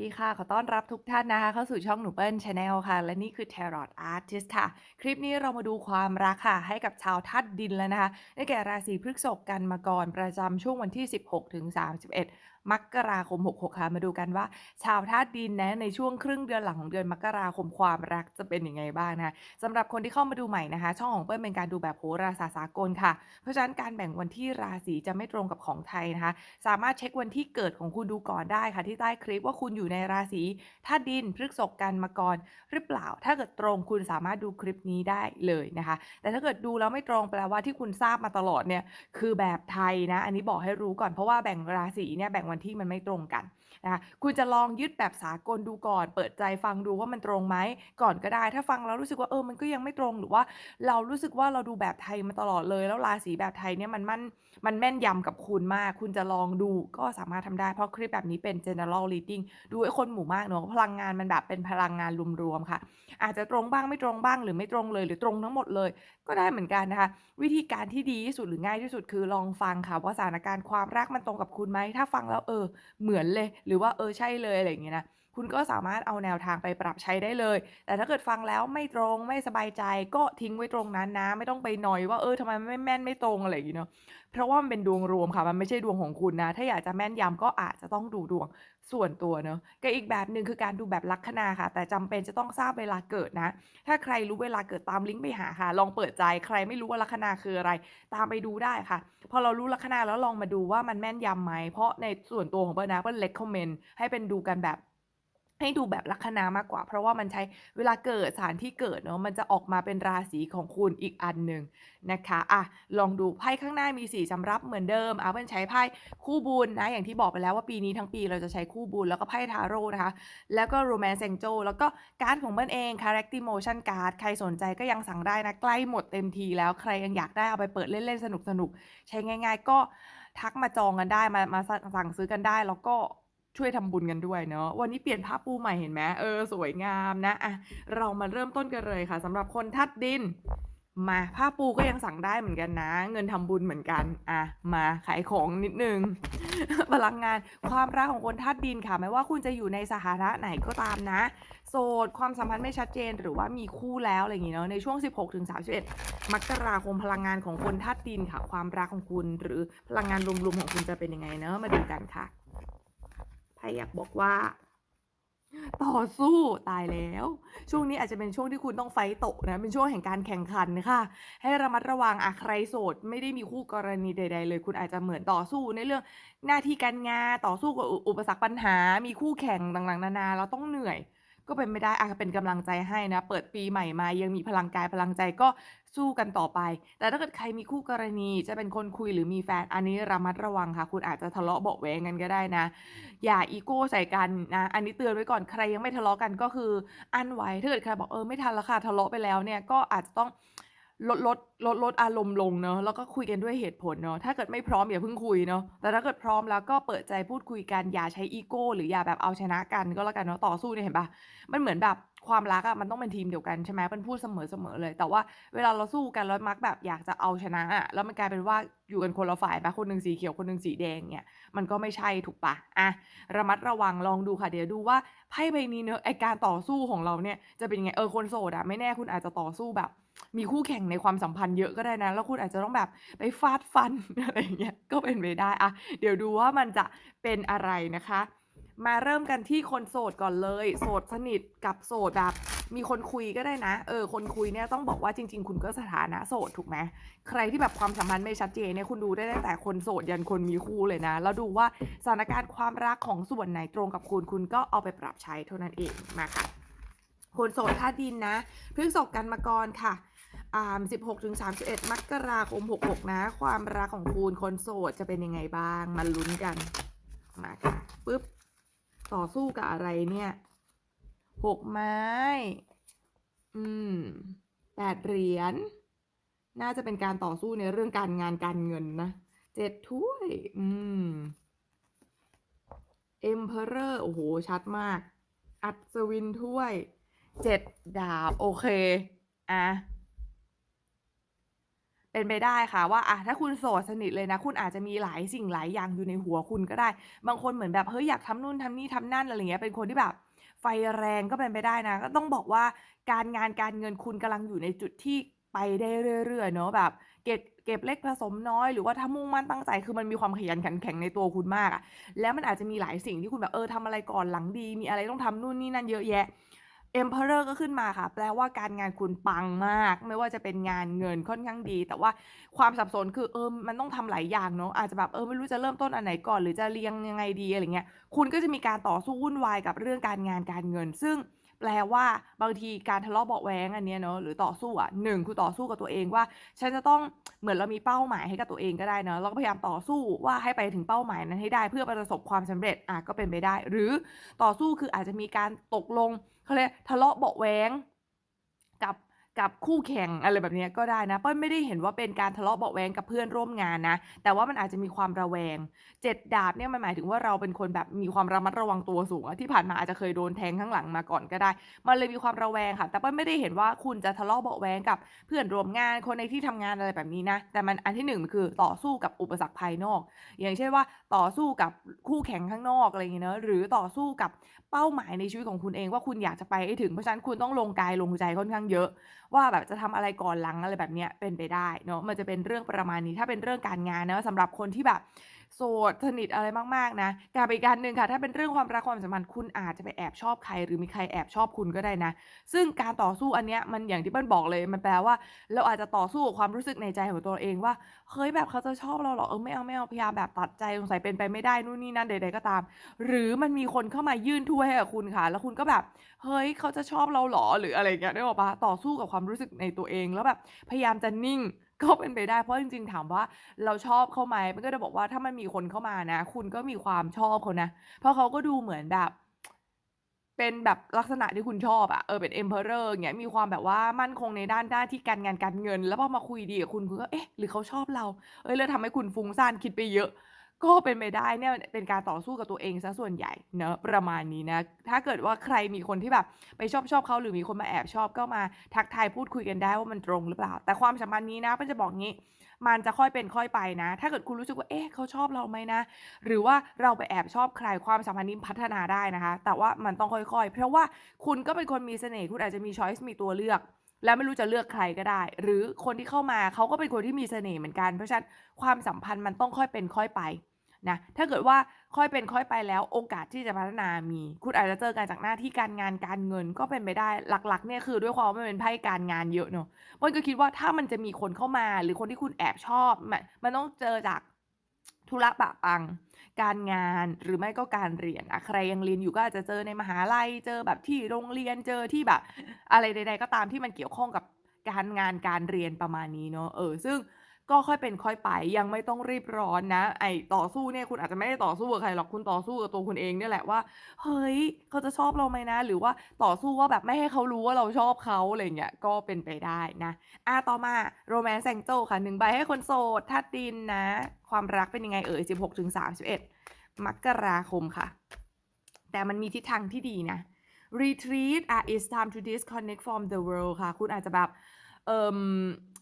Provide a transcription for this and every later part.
ดีค่ะ ขอต้อนรับทุกท่านนะคะ เข้าสู่ช่องหนูเปิ้ลชาแนลค่ะ และนี่คือ Tarot Artist ค่ะ คลิปนี้เรามาดูความรักค่ะ ให้กับชาวธาตุดินแล้วนะคะได้แก่ราศีพฤษภกันมากรประจำช่วงวันที่ 16ถึง31 มกราคม 66 ค่ะ มาดูกันว่า ชาวธาตุดินนะในช่วงครึ่งเดือนหลังของเดือนมกราคมความรักจะเป็นยังไงบ้างนะสำหรับคนที่เข้ามาดูใหม่นะคะ ช่องของเปิ้ลเป็นการดูแบบโหราศาสตร์สากลค่ะ เพราะฉะนั้นการแบ่งวันที่ราศีจะไม่ตรงกับของไทยนะคะ สามารถเช็ควันที่เกิดของคุณดูก่อนได้ค่ะ ที่ใต้คลิปว่าคุณอยู่ในราศีธาตุดินพฤกษภกันมากรหรือเปล่า ถ้าเกิดตรงคุณสามารถดูคลิปนี้ได้เลยนะคะ แต่ถ้าเกิดดูแล้วไม่ตรงแปลว่าที่คุณทราบมาตลอดเนี่ยคือแบบไทยนะ อันนี้บอกให้รู้ก่อนเพราะว่าแบ่งราศีเนี่ยแบ่งวันที่มันไม่ตรงกันนะคะคุณจะลองยึดแบบสากลดูก่อน เปิดใจฟังดูว่ามันตรงไหมก่อนก็ได้ ถ้าฟังแล้วรู้สึกว่าเออมันก็ยังไม่ตรงหรือว่า เรารู้สึกว่าเราดูแบบไทยมาตลอดเลย แล้วราศีแบบไทยเนี่ยมันมันมันแม่นยำกับคุณมาก คุณจะลองดูก็สามารถทำได้เพราะคลิปแบบนี้เป็น general reading ดูให้คนหมู่มากเนอะพลังงานมันแบบเป็นพลังงานรวมๆค่ะ อาจจะตรงบ้างไม่ตรงบ้างหรือไม่ตรงเลย หรือตรงทั้งหมดเลย ก็ได้เหมือนกันนะคะ วิธีการที่ดีที่สุดหรือง่ายที่สุดคือลองฟังค่ะว่าสถานการณ์ความรักมันตรงกับคุณไหมถ้าฟังแล้วเออเหมือนเลย หรือว่าเออใช่เลยอะไรอย่างเงี้ยนะ คุณก็สามารถเอาแนวทางไปปรับใช้ได้เลย แต่ถ้าเกิดฟังแล้วไม่ตรงไม่สบายใจก็ทิ้งไว้ตรงนั้นนะ ไม่ต้องไปหนอยว่าเออทำไมไม่แม่นไม่ตรงอะไรอย่างเงี้ยเนาะเพราะว่ามันเป็นดวงรวมค่ะมันไม่ใช่ดวงของคุณนะ ถ้าอยากจะแม่นยำก็อาจจะต้องดูดวงส่วนตัวเนาะกับอีกแบบหนึ่งคือการดูแบบลัคนาค่ะ แต่จำเป็นจะต้องทราบเวลาเกิดนะ ถ้าใครรู้เวลาเกิดตามลิงก์ไปหาค่ะ ลองเปิดใจใครไม่รู้ว่าลัคนาคืออะไร ตามไปดูได้ค่ะ พอเรารู้ลัคนาแล้วลองมาดูว่ามันแม่นยำไหมเพราะในส่วนตัวของเปิ้ลนะเปิ้ลเล็กคอมเมนต์ให้เป็นดูกันแบบ ให้ดูแบบลัคนามากกว่า เพราะว่ามันใช้เวลาเกิดสถานที่เกิดเนาะมันจะออกมาเป็นราศีของคุณอีกอันหนึ่งนะคะอะลองดูไพ่ข้างหน้ามีสีสำรับเหมือนเดิมอะเปิ้ลใช้ไพ่คู่บุญนะอย่างที่บอกไปแล้วว่าปีนี้ทั้งปีเราจะใช้คู่บุญแล้วก็ไพ่ทาโร่นะคะ แล้วก็ Romance Angel แล้วก็การ์ดของเบิ้ลเอง Character Motion Card ใครสนใจก็ยังสั่งได้นะใกล้หมดเต็มทีแล้วใครยังอยากได้เอาไปเปิดเล่นๆสนุกๆใช้ง่าย ๆ ก็ทักมาจองกันได้มามาสั่งซื้อกันได้แล้วก็ ช่วยทำบุญกันด้วยเนาะวันนี้เปลี่ยนผ้าปูใหม่เห็นไหมเออสวยงามนะอะเรามาเริ่มต้นกันเลยค่ะสำหรับคนทัดดิน มาผ้าปูก็ยังสั่งได้เหมือนกันนะ เงินทำบุญเหมือนกันอะมาขายของนิดนึงพลังงานความรักของคนธาตุดินค่ะไม่ว่าคุณจะอยู่ในสถานะไหนก็ตามนะ โสดความสัมพันธ์ไม่ชัดเจนหรือว่ามีคู่แล้วอะไรอย่างงี้เนาะในช่วง 16ถึง31 มกราคมพลังงานของคนธาตุดินค่ะ ความรักของคุณหรือพลังงานรวมๆของคุณจะเป็นยังไงเนาะมาดูกันค่ะ พายอยากบอกว่า ต่อสู้ตายแล้ว ช่วงนี้อาจจะเป็นช่วงที่คุณต้องไฟต์โตะนะ เป็นช่วงแห่งการแข่งขันค่ะ ให้ระมัดระวังอะใครโสด ไม่ได้มีคู่กรณีใด ๆ เลย คุณอาจจะเหมือนต่อสู้ในเรื่องหน้าที่การงานต่อสู้กับอุปสรรคปัญหา มีคู่แข่งต่างๆนานาเราต้องเหนื่อย ก็เป็นไม่ได้อะเป็นกำลังใจให้นะ เปิดปีใหม่มา ยังมีพลังกายพลังใจก็สู้กันต่อไป แต่ถ้าเกิดใครมีคู่กรณีจะเป็นคนคุยหรือมีแฟน อันนี้ระมัดระวังค่ะ คุณอาจจะทะเลาะเบาแวงกันก็ได้นะ อย่าอีโก้ใส่กันนะ อันนี้เตือนไว้ก่อน ใครยังไม่ทะเลาะกันก็คือ อันไว้ ถ้าเกิดใครบอกเออไม่ทันแล้วค่ะทะเลาะไปแล้วเนี่ย ก็อาจจะต้อง ลดลดลดลดอารมณ์ลงเนาะแล้วก็คุยกันด้วยเหตุผลเนาะถ้าเกิดไม่พร้อมอย่าเพิ่งคุยเนาะแต่ถ้าเกิดพร้อมแล้วก็เปิดใจพูดคุยกันอย่าใช้อีโก้หรืออย่าแบบเอาชนะกันก็แล้วกันเนาะต่อสู้เนี่ยเห็นปะมันเหมือนแบบความรักอะมันต้องเป็นทีมเดียวกันใช่ไหมเป็นพูดเสมอเสมอเลย แต่ว่าเวลาเราสู้กันแล้วมักแบบอยากจะเอาชนะอะแล้วมันกลายเป็นว่าอยู่กันคนละฝ่ายปะคนหนึ่งสีเขียวคนหนึ่งสีแดงเนี่ยมันก็ไม่ใช่ถูกปะอะระมัดระวังลองดูค่ะเดี๋ยวดูว่าไพ่ใบนี้เนอะไอการต่อสู้ของเราเนี่ยจะเป็นยังไงเออคนโสดอะไม่แน่คุณอาจจะต่อสู้แบบ มีคู่แข่งในความสัมพันธ์เยอะก็ได้นะ แล้วคุณอาจจะต้องแบบไปฟาดฟัน อะไรเงี้ยก็เป็นไปได้อะเดี๋ยวดูว่ามันจะเป็นอะไรนะคะ มาเริ่มกันที่คนโสดก่อนเลย โสดสนิทกับโสดแบบมีคนคุยก็ได้นะ เออ คนคุยเนี่ยต้องบอกว่าจริง ๆ คุณก็สถานะโสดถูกไหมใครที่แบบความสัมพันธ์ไม่ชัดเจนเนี่ยคุณดูได้ตั้งแต่คนโสดยันคนมีคู่เลยนะ แล้วดูว่าสถานการณ์ความรักของส่วนไหนตรงกับคุณ คุณก็เอาไปปรับใช้เท่านั้นเองมาค่ะคนโสดท่าดินนะเพิ่งศกกันมาก่อนค่ะ อ่า16ถึง31 มกราคม 66 นะ ความรักของคุณคนโสดจะเป็นยังไงบ้าง มาลุ้นกัน มาค่ะปึ๊บ ต่อสู้กับอะไรเนี่ยหกไม้ อืมแปดเหรียญ น่าจะเป็นการต่อสู้ในเรื่องการงานการเงินนะเจ็ดถ้วย อืมเอ็มเพอเรอร์ โอ้โห ชัดมาก อัศวินถ้วย เจ็ดดาบ โอเค อะ เป็นไปได้ค่ะว่าอะถ้าคุณโสดสนิทเลยนะ คุณอาจจะมีหลายสิ่งหลายอย่างอยู่ในหัวคุณก็ได้ บางคนเหมือนแบบเฮ้ยอยากทำนู่นทำนี่ทำนั่นอะไรเงี้ยเป็นคนที่แบบ ไฟแรงก็เป็นไปได้นะ ก็ต้องบอกว่าการงานการเงินคุณกำลังอยู่ในจุดที่ไปได้เรื่อยๆเนาะแบบ เก็บเก็บเล็กผสมน้อย หรือว่าถ้ามุ่งมั่นตั้งใจคือมันมีความขยันขันแข็งในตัวคุณมากอะแล้วมันอาจจะมีหลายสิ่งที่คุณแบบเออทำอะไรก่อนหลังดี มีอะไรต้องทำนู่นนี่นั่นเยอะแยะ Emperor ก็ขึ้นมาค่ะ แปลว่าการงานคุณปังมาก ไม่ว่าจะเป็นงานเงินค่อนข้างดี แต่ว่าความสับสนคือเออมันต้องทำหลายอย่างเนาะอาจจะแบบเออไม่รู้จะเริ่มต้นอันไหนก่อนหรือจะเรียงยังไงดีอะไรเงี้ยคุณก็จะมีการต่อสู้วุ่นวายกับเรื่องการงานการเงิน ซึ่งแปลว่าบางทีการทะเลาะเบาะแวงอันเนี้ยเนาะหรือต่อสู้อะหนึ่งคือต่อสู้กับตัวเองว่า ฉันจะต้องเหมือนเรามีเป้าหมายให้กับตัวเองก็ได้เนาะเราก็พยายามต่อสู้ว่าให้ไปถึงเป้าหมายนั้นให้ได้เพื่อประสบความสำเร็จอะก็เป็นไปได้ หรือต่อสู้คืออาจจะมีการตกลง เขาเรียกทะเลาะเบาะแว้ง กับคู่แข่งอะไรแบบนี้ก็ได้นะเปิ้ลไม่ได้เห็นว่าเป็นการทะเลาะเบาแวงกับเพื่อนร่วมงานนะ แต่ว่ามันอาจจะมีความระแวงเจ็ดดาบเนี่ยมันหมายถึงว่าเราเป็นคนแบบมีความระมัดระวังตัวสูงที่ผ่านมาอาจจะเคยโดนแทงข้างหลังมาก่อนก็ได้ มันเลยมีความระแวงค่ะ แต่เปิ้ลไม่ได้เห็นว่าคุณจะทะเลาะเบาแวงกับเพื่อนร่วมงานคนในที่ทำงานอะไรแบบนี้นะแต่มันอันที่หนึ่งคือต่อสู้กับอุปสรรคภายนอก อย่างเช่นว่าต่อสู้กับคู่แข่งข้างนอกอะไรอย่างเงี้ยเนอะหรือต่อสู้กับเป้าหมายในชีวิตของคุณเองว่าคุณอยากจะไปให้ถึงเพราะฉะนั้นคุณต้องลงกายลงใจค่อนข้างเยอะว่าแบบจะทำอะไรก่อนหลังอะไรแบบเนี้ยเป็นไปได้เนาะมันจะเป็นเรื่องประมาณนี้ถ้าเป็นเรื่องการงานนะสำหรับคนที่แบบ โสดสนิทอะไรมากๆนะกับอีกการหนึ่งค่ะ ถ้าเป็นเรื่องความรักความสัมพันธ์คุณอาจจะไปแอบชอบใคร หรือมีใครแอบชอบคุณก็ได้นะ ซึ่งการต่อสู้อันเนี้ยมันอย่างที่เปิ้ลบอกเลยมันแปลว่า เราอาจจะต่อสู้กับความรู้สึกในใจของตัวเองว่าเฮ้ยแบบเขาจะชอบเราเหรอเออไม่เอาไม่เอาพยายามแบบตัดใจสงสัยเป็นไปไม่ได้นู่นนี่นั่นใดๆก็ตาม หรือมันมีคนเข้ามายื่นถ้วยให้กับคุณค่ะ แล้วคุณก็แบบเฮ้ยเขาจะชอบเราเหรอหรืออะไรเงี้ยนึกออกปะต่อสู้กับความรู้สึกในตัวเองแล้วแบบพยายามจะนิ่ง ก็เป็นไปได้ เพราะจริง ๆ ถามว่าเราชอบเขาไหม มันก็จะบอกว่าถ้ามันมีคนเข้ามานะ คุณก็มีความชอบเขานะ เพราะเขาก็ดูเหมือนแบบ เป็นแบบลักษณะที่คุณชอบอะเออเป็นเอ็มเพอเรอร์เงี้ยมีความแบบว่ามั่นคงในด้านหน้าที่การงานการเงิน แล้วพอมาคุยดีกับคุณคุณก็เอ๊ะหรือเขาชอบเรา เอ้ยแล้วทำให้คุณฟุ้งซ่านคิดไปเยอะ ก็เป็นไปได้เนี่ยเป็นการต่อสู้กับตัวเองซะส่วนใหญ่เนอะประมาณนี้นะ ถ้าเกิดว่าใครมีคนที่แบบไปชอบชอบเขาหรือมีคนมาแอบชอบก็มาทักทายพูดคุยกันได้ว่ามันตรงหรือเปล่า แต่ความสัมพันธ์นี้นะเปิ้ลจะบอกงี้ มันจะค่อยเป็นค่อยไปนะ ถ้าเกิดคุณรู้สึกว่าเอ๊ะเขาชอบเราไหมนะ หรือว่าเราไปแอบชอบใครความสัมพันธ์นี้พัฒนาได้นะคะ แต่ว่ามันต้องค่อยๆ เพราะว่าคุณก็เป็นคนมีเสน่ห์คุณอาจจะมีช้อยส์มีตัวเลือก แล้วไม่รู้จะเลือกใครก็ได้ หรือคนที่เข้ามาเขาก็เป็นคนที่มีเสน่ห์เหมือนกัน เพราะฉะนั้นความสัมพันธ์มันต้องค่อยเป็นค่อยไปนะถ้าเกิดว่าค่อยเป็นค่อยไปแล้วโอกาสที่จะพัฒนามี คุณอาจจะเจอกันจากหน้าที่การงานการเงินก็เป็นไปได้หลักๆเนี่ยคือด้วยความว่ามันเป็นไพ่การงานเยอะเนอะมันก็คิดว่าถ้ามันจะมีคนเข้ามาหรือคนที่คุณแอบชอบมันมันต้องเจอจาก ธุระปะปัง การงานหรือไม่ก็การเรียนอะใครยังเรียนอยู่ก็อาจจะเจอในมหาลัยเจอแบบที่โรงเรียนเจอที่แบบ อะไรใด ๆ ก็ตามที่มันเกี่ยวข้องกับการงานการเรียนประมาณนี้เนาะเออซึ่ง ก็ค่อยเป็นค่อยไปยังไม่ต้องรีบร้อนนะ ไอต่อสู้เนี่ยคุณอาจจะไม่ได้ต่อสู้กับใครหรอกคุณต่อสู้กับตัวคุณเองเนี่ยแหละว่า เฮ้ยเขาจะชอบเราไหมนะ หรือว่าต่อสู้ว่าแบบไม่ให้เขารู้ว่าเราชอบเขาอะไรเงี้ยก็เป็นไปได้นะอะต่อมาโรแมนต์แซงโจค่ะหนึ่งใบให้คนโสดธาตุดินนะ ความรักเป็นยังไงเอ่ย16ถึง31มกราคมค่ะ แต่มันมีทิศทางที่ดีนะ retreat อะ it's time to disconnect from the world ค่ะ คุณอาจจะแบบเอ่ม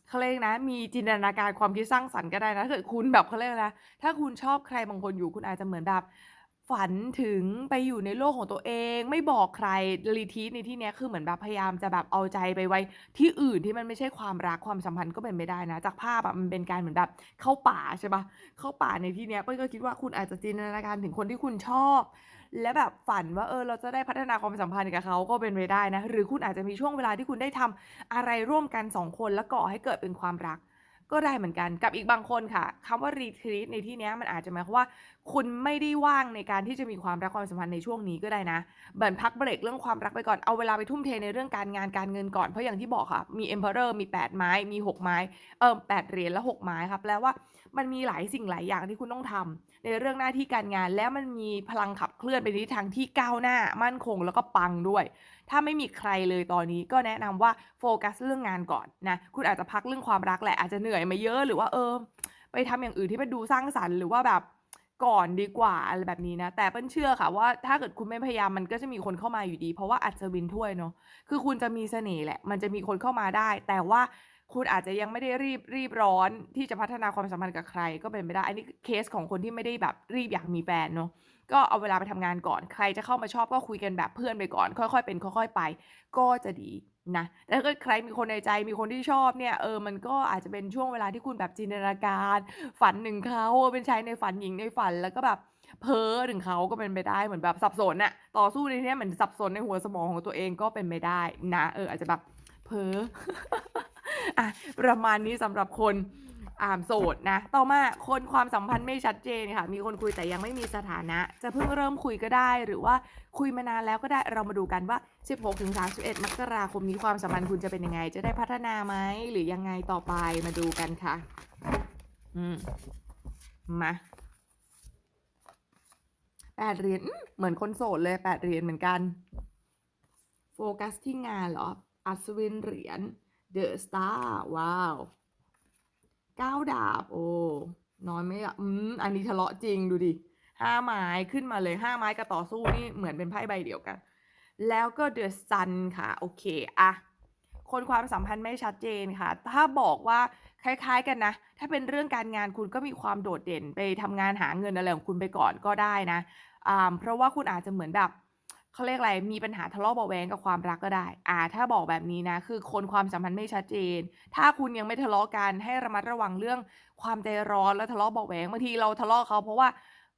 เขาเรียกนะ มีจินตนาการความคิดสร้างสรรค์ก็ได้นะถ้าเกิดคุณแบบเขาเรียกนะ ถ้าคุณชอบใครบางคนอยู่คุณอาจจะเหมือนแบบฝันถึงไปอยู่ในโลกของตัวเอง ไม่บอกใคร retreat ในที่เนี้ยคือเหมือนแบบพยายามจะแบบเอาใจไปไว้ ที่อื่นที่มันไม่ใช่ความรักความสัมพันธ์ก็เป็นไปได้นะ จากภาพอะมันเป็นการเหมือนแบบเข้าป่าใช่ปะเข้าป่าในที่เนี้ยเป้ยก็คิดว่าคุณอาจจะจินตนาการถึงคนที่คุณชอบ และแบบฝันว่าเออเราจะได้พัฒนาความสัมพันธ์กับเขาก็เป็นไปได้นะ หรือคุณอาจจะมีช่วงเวลาที่คุณได้ทำอะไรร่วมกันสองคนแล้วก่อให้เกิดเป็นความรัก ก็ได้เหมือนกันกับอีกบางคนค่ะคำว่า retreat ในที่นี้มันอาจจะหมายความว่า คุณไม่ได้ว่างในการที่จะมีความรักความสัมพันธ์ในช่วงนี้ก็ได้นะเหมือนพักเบรกเรื่องความรักไปก่อนเอาเวลาไปทุ่มเทในเรื่องการงานการเงินก่อนเพราะอย่างที่บอกค่ะ มี emperor มี 8 ไม้มี 6 ไม้เออแปดเหรียญและ6ไม้ค่ะแปลว่า มันมีหลายสิ่งหลายอย่างที่คุณต้องทำในเรื่องหน้าที่การงาน แล้วมันมีพลังขับเคลื่อนไปในทิศทางที่ก้าวหน้า มั่นคงแล้วก็ปังด้วย ถ้าไม่มีใครเลยตอนนี้ก็แนะนำว่าโฟกัสเรื่องงานก่อนนะคุณอาจจะพักเรื่องความรักแหละอาจจะเหนื่อยมาเยอะหรือว่าเออ ไปทำอย่างอื่นที่มันดูสร้างสรรค์หรือว่าแบบก่อนดีกว่าอะไรแบบนี้นะ แต่เปิ้ลเชื่อค่ะว่าถ้าเกิดคุณไม่พยายามมันก็จะมีคนเข้ามาอยู่ดี เพราะว่าอัศวินถ้วยเนาะคือคุณจะมีเสน่ห์แหละ มันจะมีคนเข้ามาได้ แต่ว่า คุณอาจจะยังไม่ได้รีบรีบร้อนที่จะพัฒนาความสัมพันธ์กับใคร ก็เป็นไปได้ อันนี้เคสของคนที่ไม่ได้แบบรีบอยากมีแฟนเนาะก็เอาเวลาไปทำงานก่อนใครจะเข้ามาชอบก็คุยกันแบบเพื่อนไปก่อน ค่อยๆเป็นค่อยๆไป ก็จะดีนะแต่ถ้าเกิดใครมีคนในใจมีคนที่ชอบเนี่ยเออมันก็อาจจะเป็นช่วงเวลาที่คุณแบบจินตนาการ ฝันถึงเขาเป็นชายในฝันหญิงในฝันแล้วก็แบบเพ้อถึงเขาก็เป็นไปได้เหมือนแบบสับสนอะต่อสู้ในที่นี้เหมือนสับสนในหัวสมองของตัวเองก็เป็นไปได้นะ เอออาจจะแบบเพ้อ อะประมาณนี้สำหรับคนอ่ามโสดนะ ต่อมาคนความสัมพันธ์ไม่ชัดเจนค่ะ มีคนคุยแต่ยังไม่มีสถานะ จะเพิ่งเริ่มคุยก็ได้ หรือว่าคุยมานานแล้วก็ได้ เรามาดูกันว่า 16-31 มกราคมนี้ความสัมพันธ์คุณจะเป็นยังไง จะได้พัฒนาไหมหรือยังไงต่อไป มาดูกันค่ะ อืม มาแปดเหรียญเหมือนคนโสดเลยแปดเหรียญเหมือนกัน โฟกัสที่งานเหรอ อัศวินเหรียญ เดอะสตาร์ว้าวเก้าดาบ โอ้น้อยไหมอะอืมอันนี้ทะเลาะจริงดูดิห้าไม้ขึ้นมาเลยห้าไม้กับต่อสู้นี่เหมือนเป็นไพ่ใบเดียวกัน แล้วก็เดอะซันค่ะ โอเคอะคนความสัมพันธ์ไม่ชัดเจนค่ะ ถ้าบอกว่าคล้าย ๆ กันนะ ถ้าเป็นเรื่องการงานคุณก็มีความโดดเด่นไปทำงานหาเงินอะไรของคุณไปก่อนก็ได้นะอ่าเพราะว่าคุณอาจจะเหมือนแบบ เขาเรียกอะไร มีปัญหาทะเลาะเบาแวงกับความรักก็ได้ อ่า ถ้าบอกแบบนี้นะ คือคนความสัมพันธ์ไม่ชัดเจน ถ้าคุณยังไม่ทะเลาะกันให้ระมัดระวังเรื่องความใจร้อนและทะเลาะเบาแวงบางทีเราทะเลาะเขาเพราะว่า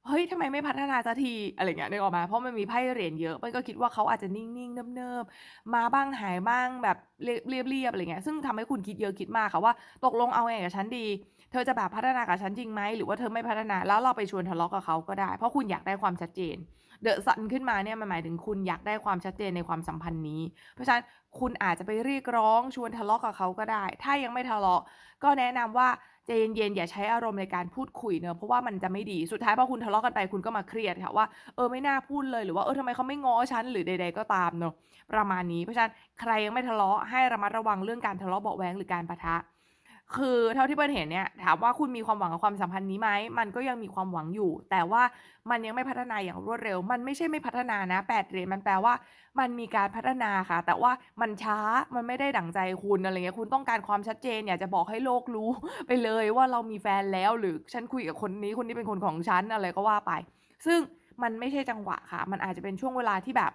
เฮ้ยทำไมไม่พัฒนาสักที อะไรเงี้ยนึกออกไหมเพราะมันมีไพ่เหรียญเยอะ มันก็คิดว่าเขาอาจจะนิ่งๆ เนิบๆ มาบ้างหายบ้างแบบเรียบๆ อะไรเงี้ย ซึ่งทำให้คุณคิดเยอะคิดมากค่ะว่า ตกลงเอาไงกับฉันดี เธอจะแบบพัฒนากับฉันจริงไหม หรือว่าเธอไม่พัฒนา แล้วเราไปชวนทะเลาะกับเขาก็ได้ เพราะคุณอยากได้ความชัดเจน เดอะซันขึ้นมาเนี่ยมันหมายถึงคุณอยากได้ความชัดเจนในความสัมพันธ์นี้ เพราะฉะนั้นคุณอาจจะไปเรียกร้องชวนทะเลาะกับเขาก็ได้ ถ้ายังไม่ทะเลาะ ก็แนะนำว่าใจเย็นๆอย่าใช้อารมณ์ในการพูดคุยเนอะเพราะว่ามันจะไม่ดีสุดท้ายพอคุณทะเลาะกันไปคุณก็มาเครียดค่ะว่าเออไม่น่าพูดเลยหรือว่าเออทำไมเขาไม่ง้อฉันหรือใด ๆ ก็ตามเนอะประมาณนี้เพราะฉะนั้นใครยังไม่ทะเลาะให้ระมัดระวังเรื่องการทะเลาะเบาแวงหรือการปะทะ คือเท่าที่เปิ้ลเห็นเนี่ยถามว่าคุณมีความหวังกับความสัมพันธ์นี้ไหมมันก็ยังมีความหวังอยู่ แต่ว่ามันยังไม่พัฒนาอย่างรวดเร็ว มันไม่ใช่ไม่พัฒนานะแปดเหรียญมันแปลว่า มันมีการพัฒนาค่ะ แต่ว่ามันช้ามันไม่ได้ดั่งใจคุณอะไรเงี้ยคุณต้องการความชัดเจนอยากจะบอกให้โลกรู้ไปเลยว่าเรามีแฟนแล้วหรือฉันคุยกับคนนี้คนนี้เป็นคนของฉันอะไรก็ว่าไป ซึ่งมันไม่ใช่จังหวะค่ะ มันอาจจะเป็นช่วงเวลาที่แบบ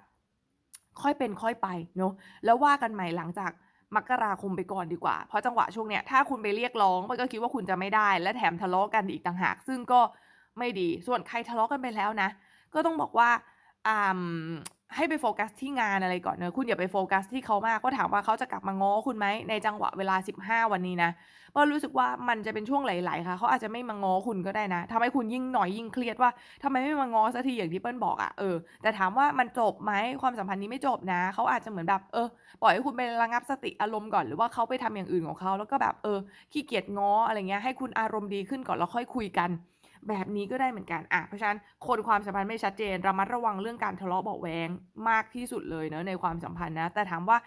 ค่อยเป็นค่อยไปเนาะแล้วว่ากันใหม่หลังจาก มกราคมไปก่อนดีกว่า เพราะจังหวะช่วงเนี้ยถ้าคุณไปเรียกร้องมันก็คิดว่าคุณจะไม่ได้ และแถมทะเลาะกันอีกต่างหาก ซึ่งก็ไม่ดี ส่วนใครทะเลาะกันไปแล้วนะ ก็ต้องบอกว่าอ่า ให้ไปโฟกัสที่งานอะไรก่อนเนอะคุณอย่าไปโฟกัสที่เขามากก็ถามว่าเขาจะกลับมาง้อคุณไหมในจังหวะเวลา 15 วันนี้นะเปิ้ลรู้สึกว่ามันจะเป็นช่วงไหลๆค่ะ เขาอาจจะไม่มาง้อคุณก็ได้นะทำให้คุณยิ่งหน่อยยิ่งเครียดว่าทำไมไม่มาง้อสักทีอย่างที่เปิ้ลบอกอะเออแต่ถามว่ามันจบไหมความสัมพันธ์นี้ไม่จบนะ เขาอาจจะเหมือนแบบเออปล่อยให้คุณไประงับสติอารมณ์ก่อนหรือว่าเขาไปทำอย่างอื่นของเขาแล้วก็แบบเออขี้เกียจง้ออะไรเงี้ยให้คุณอารมณ์ดีขึ้นก่อนแล้วค่อยคุยกัน แบบนี้ก็ได้เหมือนกันอะเพราะฉะนั้นคนความสัมพันธ์ไม่ชัดเจนระมัดระวังเรื่องการทะเลาะเบาแวงมากที่สุดเลยเนอะในความสัมพันธ์นะ แต่ถามว่า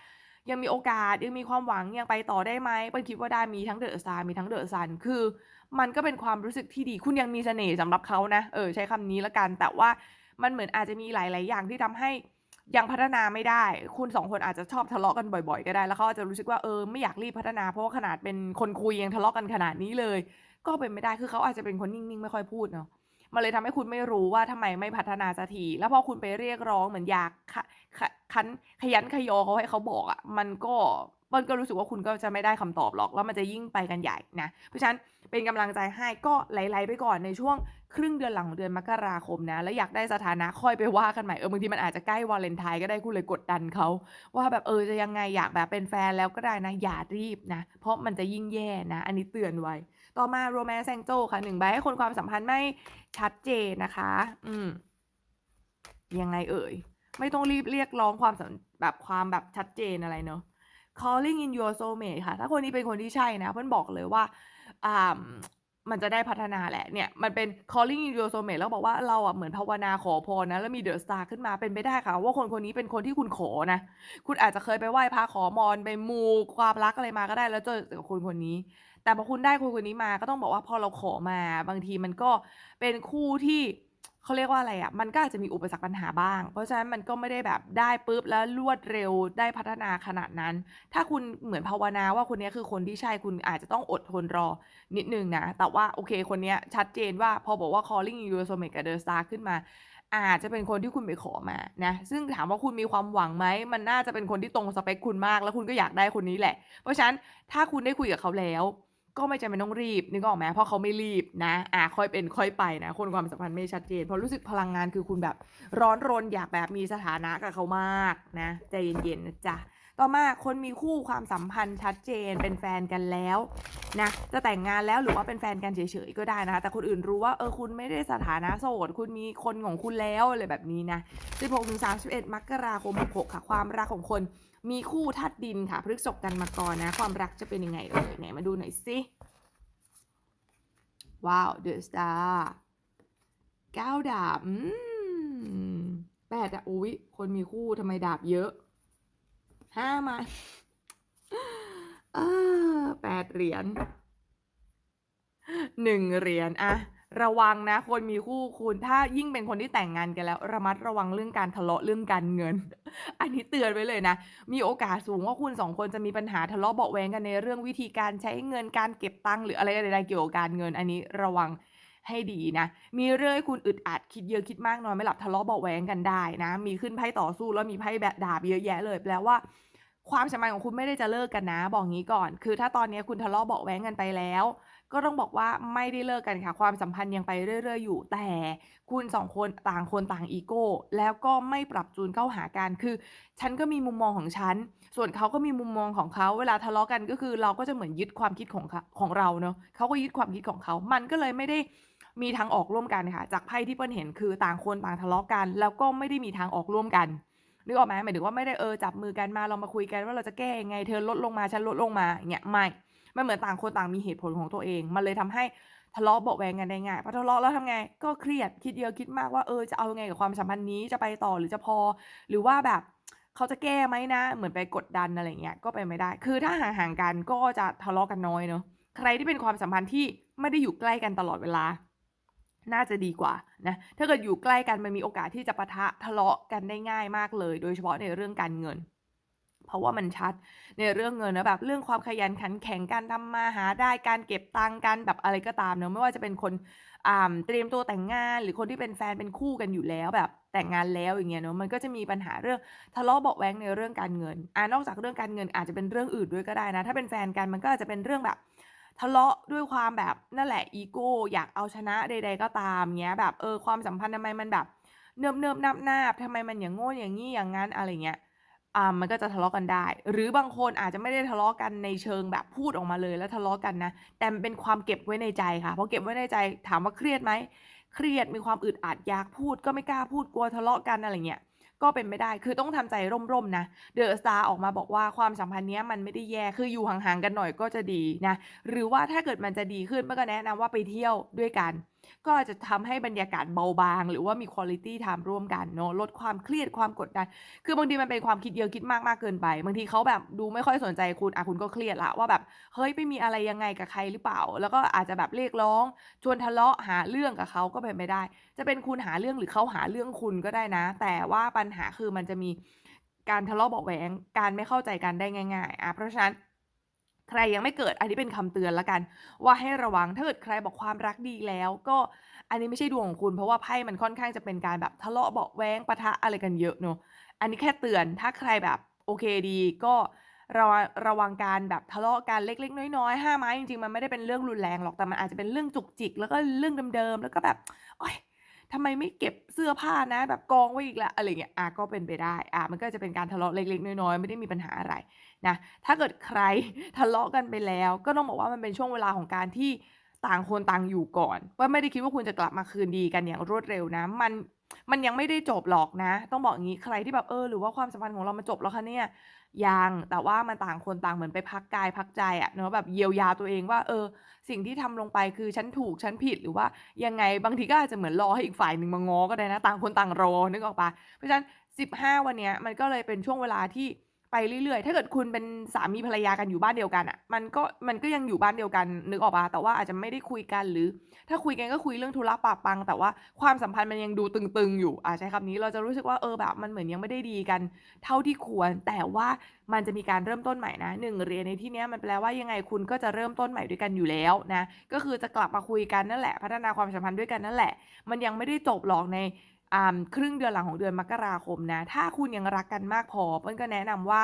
ยังมีโอกาสยังมีความหวังยังไปต่อได้ไหมเปิ้ลคิดว่าได้มีทั้งเดอะซามีทั้งเดอะซันคือ มันก็เป็นความรู้สึกที่ดีคุณยังมีเสน่ห์สำหรับเขานะเออใช้คำนี้ละกันแต่ว่ามันเหมือนอาจจะมีหลาย ๆ อย่างที่ทำให้ยังพัฒนาไม่ได้ คุณสองคนอาจจะชอบทะเลาะกันบ่อย ๆ ก็ได้ แล้วเขาอาจจะรู้สึกว่าเออไม่อยากรีบพัฒนาเพราะว่าขนาดเป็นคนคุยยังทะเลาะกันขนาดนี้เลย ก็เป็นไม่ได้คือเขาอาจจะเป็นคนนิ่งๆ ไม่ค่อยพูดเนาะมันเลยทำให้คุณไม่รู้ว่าทำไมไม่พัฒนาสักที แล้วพอคุณไปเรียกร้องเหมือนอยากขะขะคันขยันขยอเขาให้เขาบอกอะ่ะ มันก็มันก็รู้สึกว่าคุณก็จะไม่ได้คำตอบหรอก แล้วมันจะยิ่งไปกันใหญ่นะ เพราะฉะนั้นเป็นกำลังใจให้ก็ไหลๆไปก่อนในช่วงครึ่งเดือนหลังของเดือนมกราคมนะ แล้วอยากได้สถานะค่อยไปว่ากันใหม่ เออบางทีมันอาจจะใกล้วาเลนไทน์ก็ได้คุณเลยกดดันเขาว่าแบบเออจะยังไงอยากแบบเป็นแฟนแล้วก็ได้นะ อย่ารีบนะ เพราะมันจะยิ่งแย่นะ อันนี้เตือนไว้ ต่อมาโรแมนแซงโจค่ะหนึ่งใบให้คนความสัมพันธ์ไม่ชัดเจนนะคะ อืมยังไงเอ่ย ไม่ต้องรีบเรียกร้องความสัมแบบความแบบชัดเจนอะไรเนาะ calling in your soulmate ค่ะ ถ้าคนนี้เป็นคนที่ใช่นะ เพื่อนบอกเลยว่าอ่า มันจะได้พัฒนาแหละเนี่ยมันเป็น calling in your soulmate แล้วบอกว่าเราอะเหมือนภาวนาขอพรนะ แล้วมีเดอะสตาร์ขึ้นมาเป็นไปได้ค่ะ ว่าคนคนนี้เป็นคนที่คุณขอนะ คุณอาจจะเคยไปไหว้พระขอมรไปมูความรักอะไรมาก็ได้แล้วเจอกับคนคนนี้ แต่พอคุณได้คนคนนี้มาก็ต้องบอกว่าพอเราขอมาบางทีมันก็เป็นคู่ที่ เขาเรียกว่าอะไรอะมันก็อาจจะมีอุปสรรคปัญหาบ้าง เพราะฉะนั้นมันก็ไม่ได้แบบได้ปุ๊บแล้วรวดเร็วได้พัฒนาขนาดนั้น ถ้าคุณเหมือนภาวนาว่าคนนี้คือคนที่ใช่คุณอาจจะต้องอดทนรอนิดนึงนะ แต่ว่าโอเคคนนี้ชัดเจนว่าพอบอกว่า calling you s o m e กับ The Star ขึ้นมา อาจจะเป็นคนที่คุณไปขอมานะ ซึ่งถามว่าคุณมีความหวังไหม มันน่าจะเป็นคนที่ตรงสเปคคุณมาก แล้วคุณก็อยากได้คนนี้แหละ เพราะฉะนั้นถ้าคุณได้คุยกับเขาแล้ว ก็ไม่จำเป็นต้องรีบนึกออกไหมเพราะเขาไม่รีบนะ อะค่อยเป็นค่อยไปนะ คนความสัมพันธ์ไม่ชัดเจนเพราะรู้สึกพลังงานคือคุณแบบร้อนรนอยากแบบมีสถานะกับเขามากนะใจเย็นๆนะจ๊ะต่อมาคนมีคู่ความสัมพันธ์ชัดเจนเป็นแฟนกันแล้วนะจะแต่งงานแล้วหรือว่าเป็นแฟนกันเฉยๆก็ได้นะคะแต่คนอื่นรู้ว่าเออคุณไม่ได้สถานะโสด คุณมีคนของคุณแล้วอะไรแบบนี้นะ16-31มกราคม66ค่ะ ความรักของคน มีคู่ธาตุดินค่ะพฤกษกกันมาก่อนนะ ความรักจะเป็นยังไงเอ่ยไหนมาดูหน่อยสิว้าวเดอะสตาร์เก้าดาบแปดอะอุ้ยคนมีคู่ทำไมดาบเยอะห้ามาแปดเหรียญหนึ่งเหรียญอะ ระวังนะคนมีคู่คุณถ้ายิ่งเป็นคนที่แต่งงานกันแล้ว ระมัดระวังเรื่องการทะเลาะเรื่องการเงิน อันนี้เตือนไว้เลยนะ มีโอกาสสูงว่าคุณสองคนจะมีปัญหาทะเลาะเบาแวงกันในเรื่องวิธีการใช้เงินการเก็บตังค์หรืออะไรใดๆเกี่ยวกับการเงิน อันนี้ระวังให้ดีนะ มีเรื่องให้คุณอึดอัดคิดเยอะคิดมากนอนไม่หลับทะเลาะเบาแวงกันได้นะ มีขึ้นไพ่ต่อสู้แล้วมีไพ่แบบดาบเยอะแยะเลยแปลว่าความสัมพันธ์ของคุณไม่ได้จะเลิกกันนะ บอกงี้ก่อน คือถ้าตอนนี้คุณทะเลาะเบาแว้งกันไปแล้ว ก็ต้องบอกว่าไม่ได้เลิกกันค่ะ ความสัมพันธ์ยังไปเรื่อย ๆ อยู่ แต่คุณสองคนต่างคนต่างอีโก้ แล้วก็ไม่ปรับจูนเข้าหากันคือ ฉันก็มีมุมมองของฉัน ส่วนเขาก็มีมุมมองของเขาเวลาทะเลาะกันก็คือ เราก็จะเหมือนยึดความคิดของเขาของเราเนาะเขาก็ยึดความคิดของเขา มันก็เลยไม่ได้มีทางออกร่วมกันค่ะ จากไพ่ที่เปิ้ลเห็นคือต่างคนต่างทะเลาะกัน แล้วก็ไม่ได้มีทางออกร่วมกันนึกออกไหมหมายถึงว่าไม่ได้เออจับมือกันมาเรามาคุยกันว่าเราจะแก้ยังไงเธอลดลงมาฉันลดลงมาเงี้ยไม่ มันเหมือนต่างคนต่างมีเหตุผลของตัวเอง มันเลยทำให้ทะเลาะเบาะแวงกันได้ง่ายพอทะเลาะแล้วทำไงก็เครียดคิดเยอะคิดมากว่าเออจะเอาไงกับความสัมพันธ์นี้จะไปต่อหรือจะพอ หรือว่าแบบเขาจะแก้ไหมนะ เหมือนไปกดดันอะไรเงี้ยก็ไปไม่ได้ คือถ้าห่างๆกันก็จะทะเลาะกันน้อยเนาะใครที่เป็นความสัมพันธ์ที่ไม่ได้อยู่ใกล้กันตลอดเวลา น่าจะดีกว่านะถ้าเกิดอยู่ใกล้กันมันมีโอกาสที่จะปะทะทะเลาะกันได้ง่ายมากเลย โดยเฉพาะในเรื่องการเงิน เพราะว่ามันชัดในเรื่องเงินนะแบบเรื่องความขยันขันแข็งการทำมาหาได้การเก็บตังค์การแบบอะไรก็ตามเนอะไม่ว่าจะเป็นคนเตรียมตัวแต่งงานหรือคนที่เป็นแฟนเป็นคู่กันอยู่แล้วแบบแต่งงานแล้วอย่างเงี้ยเนอะมันก็จะมีปัญหาเรื่องทะเลาะเบาะแว้งในเรื่องการเงินอ่านอกจากเรื่องการเงินอาจจะเป็นเรื่องอื่นด้วยก็ได้นะ ถ้าเป็นแฟนกันมันก็อาจจะเป็นเรื่องแบบทะเลาะด้วยความแบบนั่นแหละอีโก้อยากเอาชนะใด ๆ ก็ตามเงี้ยแบบเออความสัมพันธ์ทำไมมันแบบเนิบเนิบนาบนาบทำไมมันอย่างโง่อย่างงี้อย่างงั้นอะไรเงี้ย อ่ามันก็จะทะเลาะกันได้ หรือบางคนอาจจะไม่ได้ทะเลาะกันในเชิงแบบพูดออกมาเลยแล้วทะเลาะกันนะ แต่มันเป็นความเก็บไว้ในใจค่ะพอเก็บไว้ในใจถามว่าเครียดไหม เครียดมีความอึดอัดอยากพูด ก็ไม่กล้าพูดกลัวทะเลาะกันอะไรเงี้ยก็เป็นไม่ได้ คือต้องทำใจร่มๆนะ เดอะสตาร์ออกมาบอกว่าความสัมพันธ์เนี้ยมันไม่ได้แย่ คืออยู่ห่างๆกันหน่อยก็จะดีนะ หรือว่าถ้าเกิดมันจะดีขึ้นมื่อก็แนะนำว่าไปเที่ยวด้วยกัน ก็จะทำให้บรรยากาศเบาบาง หรือว่ามีคุณ i t y time ร่วมกันเนาะลดความเครียดความกดดัน คือบางทีมันเป็นความคิดเยอะคิดมากมากเกินไป บางทีเขาแบบดูไม่ค่อยสนใจคุณอะคุณก็เครียดละว่าแบบเฮ้ยไม่มีอะไรยังไงกับใครหรือเปล่า แล้วก็อาจจะแบบเรียกร้องชวนทะเลาะหาเรื่องกับเขาก็เป็นไม่ได้ จะเป็นคุณหาเรื่องหรือเขาหาเรื่องคุณก็ได้นะ แต่ว่าปัญหาคือมันจะมีการทะเลาะเบาะแหวงการไม่เข้าใจกันได้ง่ายๆอะเพราะฉะนั้น ใครยังไม่เกิดอันนี้เป็นคำเตือนละกัน ว่าให้ระวังถ้าเกิดใครบอกความรักดีแล้ว ก็อันนี้ไม่ใช่ดวงของคุณ เพราะว่าไพ่มันค่อนข้างจะเป็นการแบบทะเลาะเบาแวงปะทะอะไรกันเยอะเนอะอันนี้แค่เตือนถ้าใครแบบโอเคดีก็ระวังระวังการแบบทะเลาะกันเล็กๆ น้อยๆห้าไม้จริงๆมันไม่ได้เป็นเรื่องรุนแรงหรอกแต่มันอาจจะเป็นเรื่องจุกจิก แล้วก็เรื่องเดิมๆแล้วก็แบบโอ๊ย ทำไมไม่เก็บเสื้อผ้านะ แบบกองไว้อีกละอะไรเงี้ยอะก็เป็นไปได้อะมันก็จะเป็นการทะเลาะเล็กๆน้อยๆไม่ได้มีปัญหาอะไรนะถ้าเกิดใครทะเลาะกันไปแล้ว ก็ต้องบอกว่ามันเป็นช่วงเวลาของการที่ต่างคนต่างอยู่ก่อน ว่าไม่ได้คิดว่าคุณจะกลับมาคืนดีกันอย่างรวดเร็วนะ มัน มันยังไม่ได้จบหรอกนะ ต้องบอกอย่างนี้ ใครที่แบบ เออ หรือว่าความสัมพันธ์ของเรามันจบแล้วคะเนี่ย ยัง แต่ว่ามันต่างคนต่างเหมือนไปพักกายพักใจอะเนาะ แบบเยียวยาตัวเองว่า เออ สิ่งที่ทำลงไปคือฉันถูก ฉันผิด หรือว่ายังไง บางทีก็อาจจะเหมือนรอให้อีกฝ่ายหนึ่งมาง้อก็ได้นะ ต่างคนต่างรอ นึกออกปะ เพราะฉะนั้น 15 วันเนี้ย มันก็เลยเป็นช่วงเวลาที่ ไปเรื่อยๆ ถ้าเกิดคุณเป็นสามีภรรยากันอยู่บ้านเดียวกันอะมันก็มันก็ยังอยู่บ้านเดียวกันนึกออกปล่าแต่ว่าอาจจะไม่ได้คุยกันหรือ ถ้าคุยกันก็คุยเรื่องธุระปะปัง แต่ว่าความสัมพันธ์มันยังดูตึงๆอยู่อาใช้คำนี้เราจะรู้สึกว่าเออแบบมันเหมือนยังไม่ได้ดีกัน เท่าที่ควร แต่ว่ามันจะมีการเริ่มต้นใหม่นะหนึ่งเรียนในที่นี้มันแปลว่ายังไงคุณก็จะเริ่มต้นใหม่ด้วยกันอยู่แล้วนะก็คือจะกลับมาคุยกันนั่นแหละ พัฒนาความสัมพันธ์ด้วยกันนั่นแหละ มันยังไม่ได้จบหรอกใน อ่าครึ่งเดือนหลังของเดือนมกราคมนะ ถ้าคุณยังรักกันมากพอเปิ้ลก็แนะนำว่า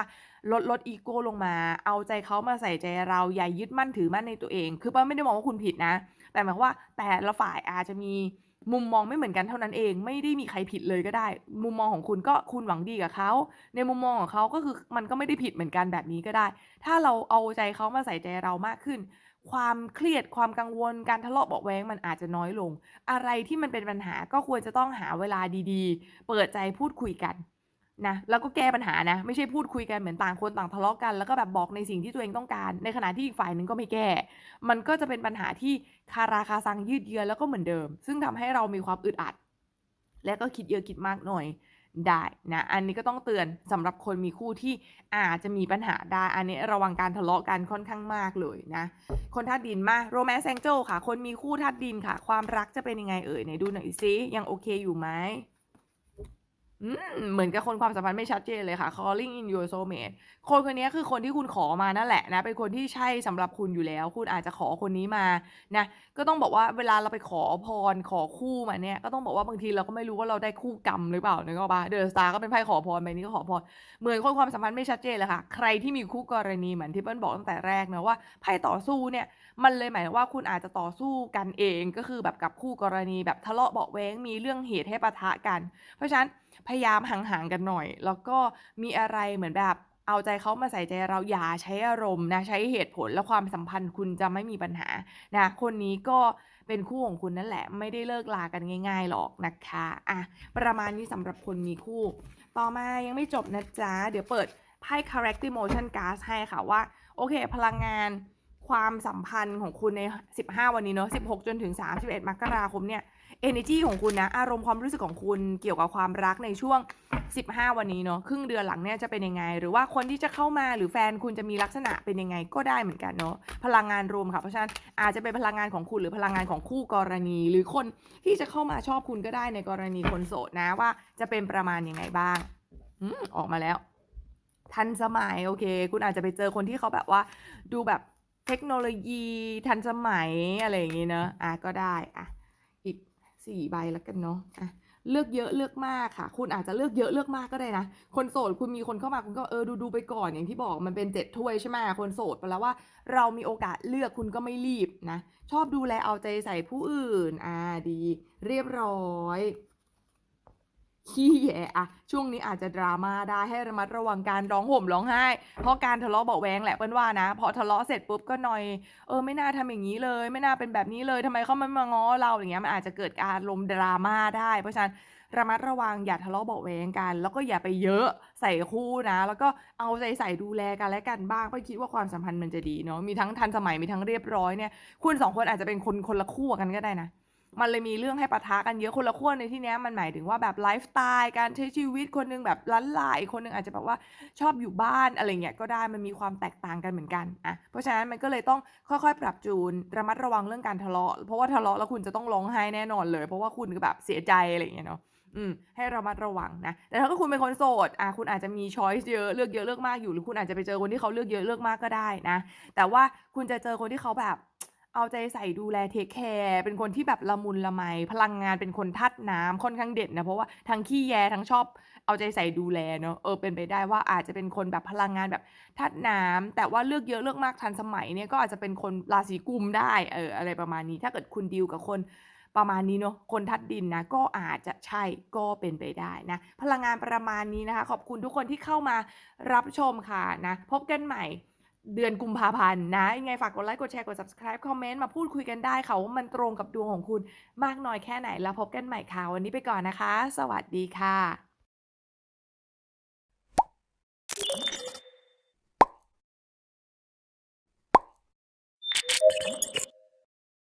ลดลดอีโก้ลงมา เอาใจเขามาใส่ใจเราอย่ายึดมั่นถือมั่นในตัวเอง คือเปิ้ลไม่ได้มองว่าคุณผิดนะ แต่หมายความว่าแต่ละฝ่ายอาจจะมีมุมมองไม่เหมือนกันเท่านั้นเอง ไม่ได้มีใครผิดเลยก็ได้ มุมมองของคุณก็คุณหวังดีกับเขา ในมุมมองของเขาก็คือมันก็ไม่ได้ผิดเหมือนกันแบบนี้ก็ได้ ถ้าเราเอาใจเขามาใส่ใจเรามากขึ้น ความเครียดความกังวลการทะเลาะเบาะแว้งมันอาจจะน้อยลง อะไรที่มันเป็นปัญหาก็ควรจะต้องหาเวลาดีๆ เปิดใจพูดคุยกันนะแล้วก็แก้ปัญหานะ ไม่ใช่พูดคุยกันเหมือนต่างคนต่างทะเลาะกัน แล้วก็แบบบอกในสิ่งที่ตัวเองต้องการ ในขณะที่อีกฝ่ายหนึ่งก็ไม่แก้ มันก็จะเป็นปัญหาที่คาราคาซังยืดเยื้อแล้วก็เหมือนเดิม ซึ่งทำให้เรามีความอึดอัด และก็คิดเยอะคิดมากหน่อย ได้นะ อันนี้ก็ต้องเตือนสำหรับคนมีคู่ที่อาจจะมีปัญหาได้ อันนี้ระวังการทะเลาะกันค่อนข้างมากเลยนะ คนธาตุดินมาโรแมนต์แองเจลค่ะ คนมีคู่ธาตุดินค่ะ ความรักจะเป็นยังไงเอ่ยไหนดูหน่อยซิยังโอเคอยู่ไหม เหมือนกับคนความสัมพันธ์ไม่ชัดเจนเลยค่ะ calling in your soulmate คนคนนี้คือคนที่คุณขอมานั่นแหละนะ เป็นคนที่ใช่สำหรับคุณอยู่แล้ว คุณอาจจะขอคนนี้มานะ ก็ต้องบอกว่าเวลาเราไปขอพรขอคู่มาเนี่ย ก็ต้องบอกว่าบางทีเราก็ไม่รู้ว่าเราได้คู่กรรมหรือเปล่านึกออกปะเดอะสตาร์ก็เป็นไพ่ขอพรใบนี้ก็ขอพร เหมือนคนความสัมพันธ์ไม่ชัดเจนเลยค่ะ ใครที่มีคู่กรณีเหมือนที่เปิ้ลบอกตั้งแต่แรกนะว่าไพ่ต่อสู้เนี่ย มันเลยหมายว่าคุณอาจจะต่อสู้กันเอง ก็คือแบบกับคู่กรณีแบบทะเลาะเบาแว้งมีเรื่องเหตุให้ปะทะกัน เพราะฉะนั้น พยายามห่างๆกันหน่อย แล้วก็มีอะไรเหมือนแบบเอาใจเขามาใส่ใจเราอย่าใช้อารมณ์นะใช้เหตุผลและความสัมพันธ์คุณจะไม่มีปัญหานะคนนี้ก็เป็นคู่ของคุณนั่นแหละ ไม่ได้เลิกลากันง่าย ๆหรอกนะคะอะประมาณนี้สำหรับคนมีคู่ ต่อมายังไม่จบนะจ๊ะ เดี๋ยวเปิดไพ่ character motion card ให้ค่ะว่า โอเค พลังงานความสัมพันธ์ของคุณใน 15 วันนี้เนาะ16 จนถึง 31 มกราคมเนี่ย energy ของคุณนะ อารมณ์ความรู้สึกของคุณเกี่ยวกับความรักในช่วง 15 วันนี้เนาะครึ่งเดือนหลังเนี่ยจะเป็นยังไง หรือว่าคนที่จะเข้ามาหรือแฟนคุณจะมีลักษณะเป็นยังไงก็ได้เหมือนกันเนาะพลังงานรวมค่ะเพราะฉะนั้นอาจจะเป็นพลังงานของคุณหรือพลังงานของคู่กรณี หรือคนที่จะเข้ามาชอบคุณก็ได้ในกรณีคนโสดนะว่าจะเป็นประมาณยังไงบ้างอืมออกมาแล้ว ทันสมัยโอเค คุณอาจจะไปเจอคนที่เขาแบบว่าดูแบบเทคโนโลยีทันสมัยอะไรอย่างงี้เนอะอะก็ได้อะ สี่ใบแล้วกันเนาะอะเลือกเยอะเลือกมากค่ะ คุณอาจจะเลือกเยอะเลือกมากก็ได้นะ คนโสดคุณมีคนเข้ามาคุณก็เออดูดูไปก่อนอย่างที่บอกมันเป็นเจ็ดถ้วยใช่ไหมคนโสดแปลว่าเรามีโอกาสเลือกคุณก็ไม่รีบนะ ชอบดูแลเอาใจใส่ผู้อื่น อ่าดี เรียบร้อย ขี้แย่อะช่วงนี้อาจจะดราม่าได้ให้ระมัดระวังการร้องห่มร้องไห้ เพราะการทะเลาะเบาแวงแหละเปิ้ลว่านะ พอทะเลาะเสร็จปุ๊บก็หน่อยเออไม่น่าทำอย่างนี้เลย ไม่น่าเป็นแบบนี้เลยทำไมเขาไม่มาง้อเราอย่างเงี้ยมันอาจจะเกิดการลมดราม่าได้ เพราะฉะนั้นระมัดระวังอย่าทะเลาะเบาแวงกัน แล้วก็อย่าไปเยอะใส่คู่นะ แล้วก็เอาใจใส่ดูแลกันและกันบ้างเป้คิดว่าความสัมพันธ์มันจะดีเนาะมีทั้งทันสมัยมีทั้งเรียบร้อยเนี่ยคุณสองคนอาจจะเป็นคนคนละคู่กันก็ได้นะ มันเลยมีเรื่องให้ปะทะกันเยอะคนละขั้วในที่นี้มันหมายถึงว่าแบบไลฟ์สไตล์การใช้ชีวิตคนหนึงแบบล้านลาอีกคนหนึงอาจจะแบบว่าชอบอยู่บ้านอะไรเงี้ยก็ได้มันมีความแตกต่างกันเหมือนกันอะเพราะฉะนั้นมันก็เลยต้องค่อยๆ ปรับจูนระมัดระวังเรื่องการทะเลาะ เพราะว่าทะเลาะแล้วคุณจะต้องร้องไห้แน่นอนเลย เพราะว่าคุณก็แบบเสียใจอะไรเงี้ยเนาะอืมให้ระมัดระวังนะแต่ถ้าคุณเป็นคนโสดอะคุณอาจจะมีช้อยส์เยอะเลือกเยอะเลือกมากอยู่หรือคุณอาจจะไปเจอคนที่เขาเลือกเยอะเลือกมากก็ได้นะ แต่ว่าคุณจะเจอคนที่เขาแบบ เอาใจใส่ดูแลเทคแคร์เป็นคนที่แบบละมุนละไม พลังงานเป็นคนทัดน้ำค่อนข้างเด่นนะเพราะว่าทั้งขี้แยทั้งชอบเอาใจใส่ดูแลเนอะเออเป็นไปได้ว่าอาจจะเป็นคนแบบพลังงานแบบทัดน้ำแต่ว่าเลือกเยอะเลือกมากทันสมัยเนี่ยก็อาจจะเป็นคนราศีกุมได้เอออะไรประมาณนี้ ถ้าเกิดคุณดีลกับคนประมาณนี้เนาะคนทัดดินนะก็อาจจะใช่ก็เป็นไปได้นะ พลังงานประมาณนี้นะคะ ขอบคุณทุกคนที่เข้ามารับชมค่ะนะ พบกันใหม่ เดือนกุมภาพันธ์นะยังไงฝากกดไลค์กดแชร์กด subscribe คอมเมนต์มาพูดคุยกันได้ค่ะว่ามันตรงกับดวงของคุณมากน้อยแค่ไหนแล้วพบกันใหม่ค่ะวันนี้ไปก่อนนะคะ สวัสดีค่ะ